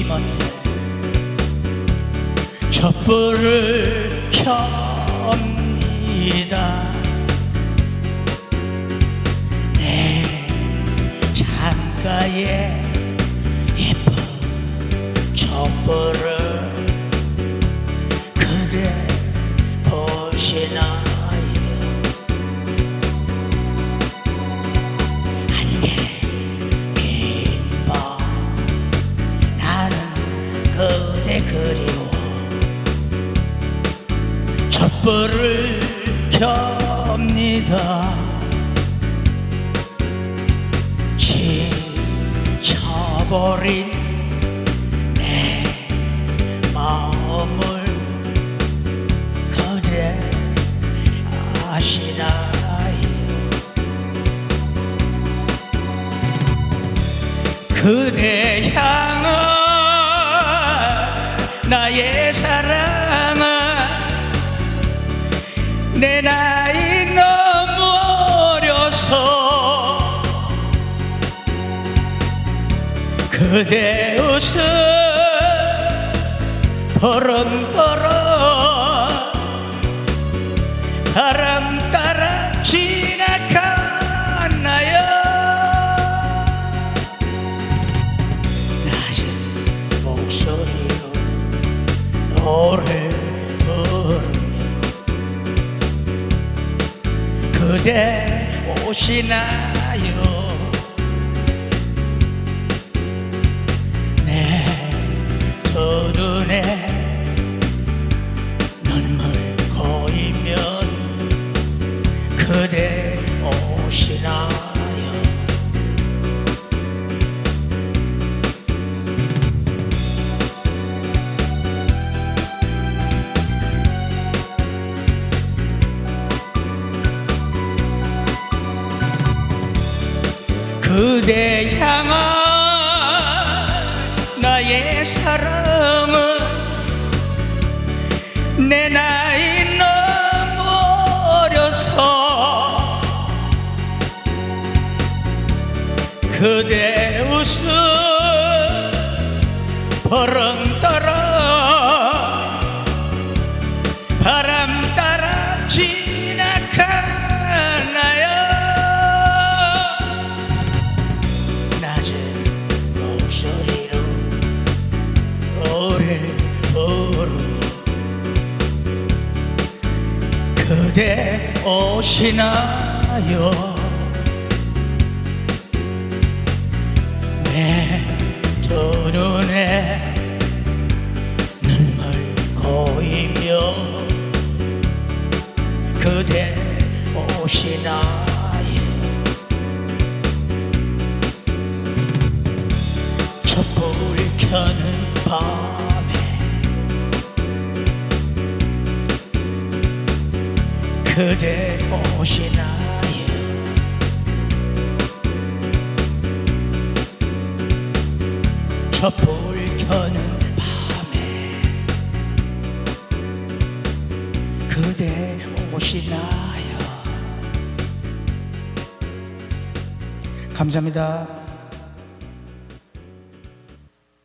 못해 촛불을 켭니다. 내 창가에 예쁜 촛불을 그대 보시나 촛불을 켭니다. 지쳐버린 내 마음을 그대 아시나요? 그대 향한 나의 사랑 내 나이 너무 어려서 그대 웃음 떨어 바람 그대 오시나요? 내두 눈에 그대 향한 나의 사랑은 내 나이 너무 어려서 그대 그대 오시나요? 내 두 눈에 눈물 고이며 그대 오시나요? 촛불 켜는 그대 오시나요 촛불 켜는 밤에 그대 오시나요 감사합니다